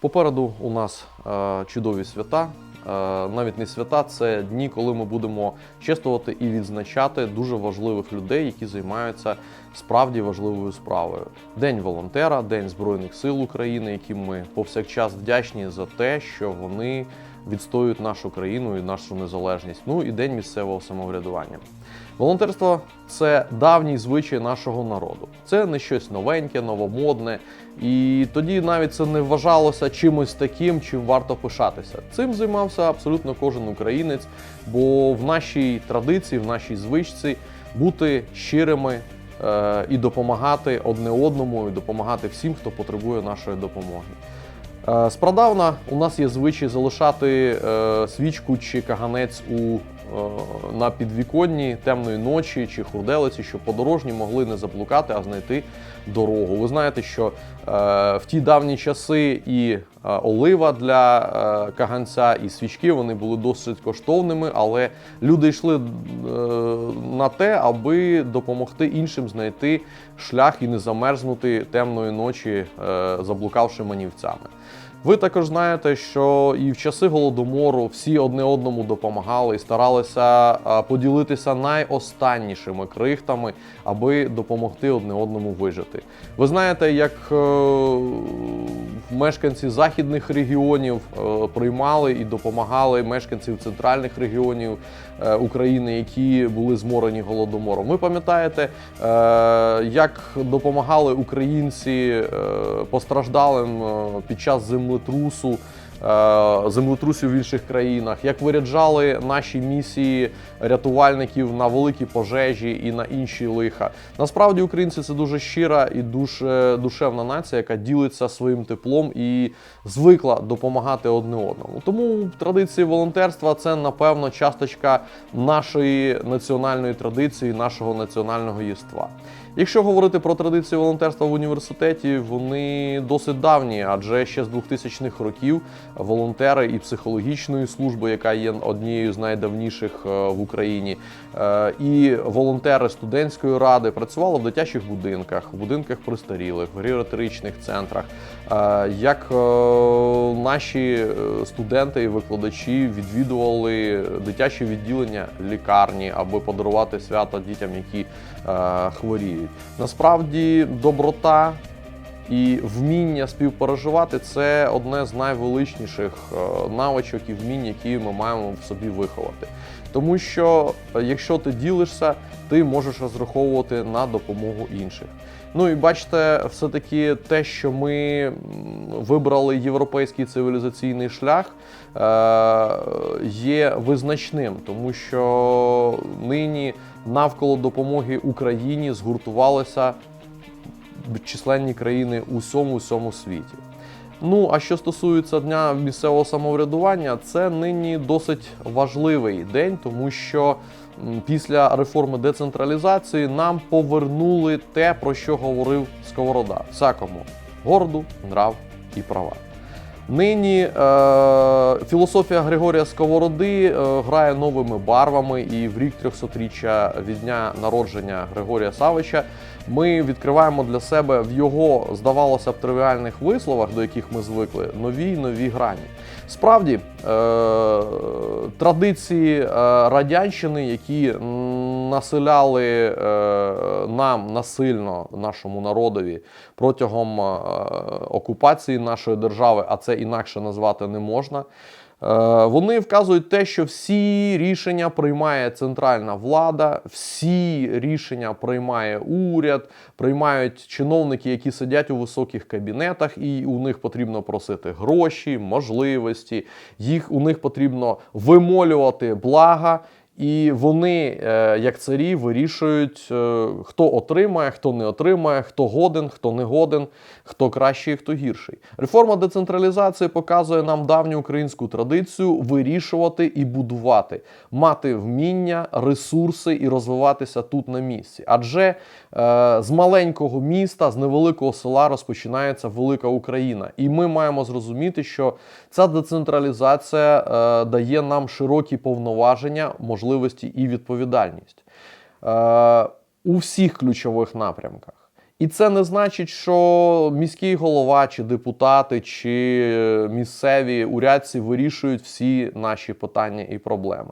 Попереду у нас е, чудові свята. Е, навіть не свята, це дні, коли ми будемо чествувати і відзначати дуже важливих людей, які займаються справді важливою справою. День волонтера, День Збройних сил України, яким ми повсякчас вдячні за те, що вони відстоюють нашу країну і нашу незалежність. Ну і день місцевого самоврядування. Волонтерство це давній звичай нашого народу. Це не щось новеньке, новомодне. І тоді навіть це не вважалося чимось таким, чим варто пишатися. Цим займався абсолютно кожен українець, бо в нашій традиції, в нашій звичці бути щирими е, і допомагати одне одному, і допомагати всім, хто потребує нашої допомоги. Е, Спрадавна у нас є звичай залишати е, свічку чи каганець у, на підвіконні темної ночі чи хурделиці, щоб подорожні могли не заблукати, а знайти дорогу. Ви знаєте, що е, в ті давні часи і е, олива для е, каганця, і свічки вони були досить коштовними, але люди йшли е, на те, аби допомогти іншим знайти шлях і не замерзнути темної ночі, е, заблукавши манівцями. Ви також знаєте, що і в часи голодомору всі одне одному допомагали і старалися поділитися найостаннішими крихтами, аби допомогти одне одному вижити. Ви знаєте, як е, мешканці західних регіонів е, приймали і допомагали мешканців центральних регіонів е, України, які були зморені голодомором. Ви пам'ятаєте, е, як допомагали українці постраждалим під час землетрусу. Е, Землетрусів в інших країнах, як виряджали наші місії рятувальників на великі пожежі і на інші лиха. Насправді українці це дуже щира і дуже душевна нація, яка ділиться своїм теплом і звикла допомагати одне одному. Тому традиції волонтерства це напевно часточка нашої національної традиції, нашого національного єства. Якщо говорити про традиції волонтерства в університеті, вони досить давні, адже ще з 2000-х років волонтери і психологічної служби, яка є однією з найдавніших е, в Україні, е, і волонтери студентської ради працювали в дитячих будинках, в будинках престарілих, в геріатричних центрах. Е, Як наші студенти і викладачі відвідували дитячі відділення лікарні, аби подарувати свято дітям, які е, хворіють. Насправді, доброта і вміння співпереживати це одне з найвеличніших е, навичок і вмінь, які ми маємо в собі виховати. Тому що е, якщо ти ділишся, ти можеш розраховувати на допомогу інших. Ну і бачите, все-таки те, що ми вибрали європейський цивілізаційний шлях, е, є визначним, тому що нині навколо допомоги Україні згуртувалися численні країни у всьому всьому світі. Ну а що стосується дня місцевого самоврядування, це нині досить важливий день, тому що після реформи децентралізації нам повернули те, про що говорив Сковорода: всякому городу, нрав і права. Нині е, філософія Григорія Сковороди е, грає новими барвами, і в рік 300-річчя від дня народження Григорія Савича ми відкриваємо для себе в його, здавалося б, тривіальних висловах, до яких ми звикли, нові й нові грані. Справді, е, традиції е, радянщини, які населяли е, нам насильно, нашому народові протягом е, окупації нашої держави, а це інакше назвати не можна. Е, Вони вказують те, що всі рішення приймає центральна влада, всі рішення приймає уряд, приймають чиновники, які сидять у високих кабінетах, і у них потрібно просити гроші, можливості. Їх у них потрібно вимолювати блага. І вони, е, як царі, вирішують, е, хто отримає, хто не отримає, хто годен, хто не годен, хто кращий, хто гірший. Реформа децентралізації показує нам давню українську традицію вирішувати і будувати, мати вміння, ресурси і розвиватися тут на місці. Адже е, з маленького міста, з невеликого села розпочинається велика Україна, і ми маємо зрозуміти, що ця децентралізація е, дає нам широкі повноваження, можливості і відповідальність е, у всіх ключових напрямках. І це не значить, що міський голова, чи депутати, чи місцеві урядці вирішують всі наші питання і проблеми.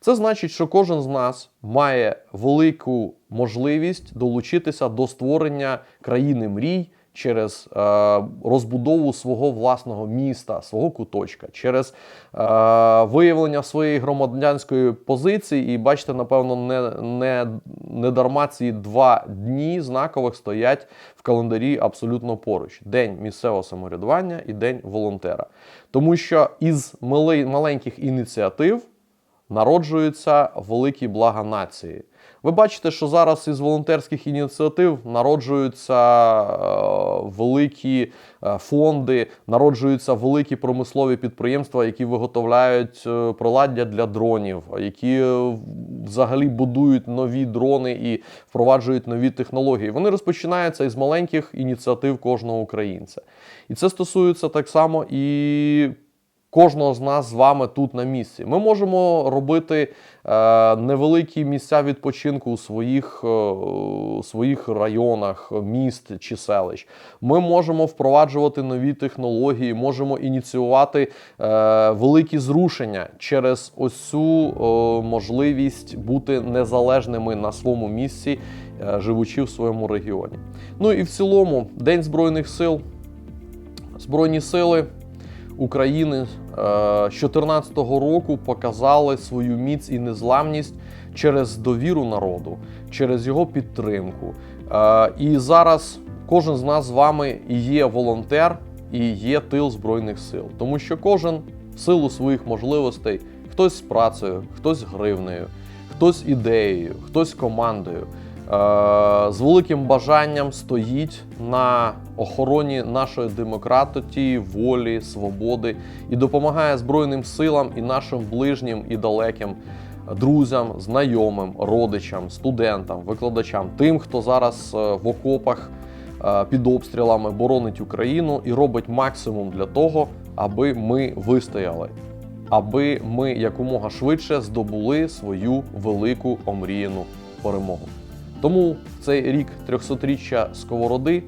Це значить, що кожен з нас має велику можливість долучитися до створення країни мрій через е, розбудову свого власного міста, свого куточка, через е, виявлення своєї громадянської позиції. І бачите, напевно, не, не, не дарма ці два дні знакових стоять в календарі абсолютно поруч: День місцевого самоврядування і День волонтера. Тому що із маленьких ініціатив народжуються великі блага нації. Ви бачите, що зараз із волонтерських ініціатив народжуються е, великі е, фонди, народжуються великі промислові підприємства, які виготовляють е, приладдя для дронів, які взагалі будують нові дрони і впроваджують нові технології. Вони розпочинаються із маленьких ініціатив кожного українця. І це стосується так само і кожного з нас з вами тут на місці. Ми можемо робити е, невеликі місця відпочинку у своїх, е, своїх районах, міст чи селищ. Ми можемо впроваджувати нові технології, можемо ініціювати е, великі зрушення через ось цю е, можливість бути незалежними на своєму місці, е, живучи в своєму регіоні. Ну і в цілому, День Збройних сил. Збройні сили України з 2014 року показали свою міць і незламність через довіру народу, через його підтримку. Е, І зараз кожен з нас з вами і є волонтер, і є тил Збройних сил, тому що кожен в силу своїх можливостей, хтось з працею, хтось з гривнею, хтось ідеєю, хтось командою. Е, З великим бажанням стоїть на охороні нашої демократії, волі, свободи і допомагає Збройним силам і нашим ближнім і далеким друзям, знайомим, родичам, студентам, викладачам, тим, хто зараз е, в окопах е, під обстрілами боронить Україну і робить максимум для того, аби ми вистояли, аби ми якомога швидше здобули свою велику омріяну перемогу. Тому в цей рік 300-річчя Сковороди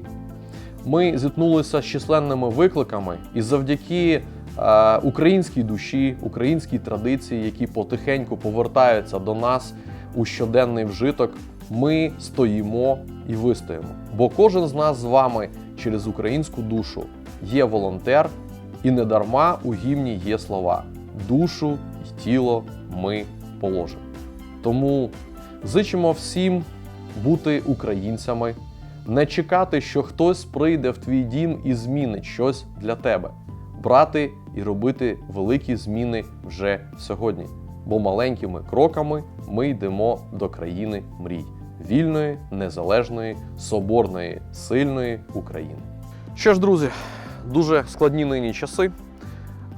ми зіткнулися з численними викликами, і завдяки е, українській душі, українській традиції, які потихеньку повертаються до нас у щоденний вжиток, ми стоїмо і вистоїмо. Бо кожен з нас з вами через українську душу є волонтер, і не дарма у гімні є слова: душу і тіло ми положимо. Тому зичимо всім бути українцями, не чекати, що хтось прийде в твій дім і змінить щось для тебе, брати і робити великі зміни вже сьогодні. Бо маленькими кроками ми йдемо до країни мрій вільної, незалежної, соборної, сильної України. Що ж, друзі, дуже складні нині часи.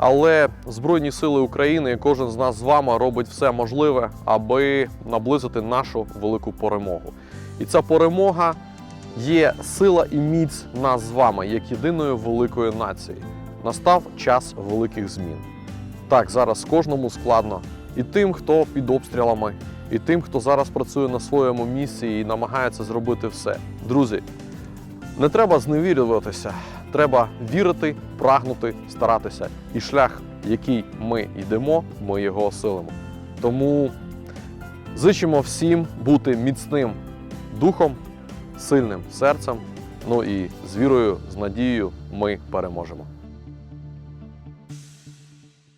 Але Збройні Сили України і кожен з нас з вами робить все можливе, аби наблизити нашу велику перемогу. І ця перемога є сила і міць нас з вами, як єдиної великої нації. Настав час великих змін. Так, зараз кожному складно. І тим, хто під обстрілами, і тим, хто зараз працює на своєму місці і намагається зробити все. Друзі, не треба зневірюватися, треба вірити, прагнути, старатися. І шлях, який ми йдемо, ми його осилимо. Тому зичимо всім бути міцним духом, сильним серцем. Ну і з вірою, з надією ми переможемо.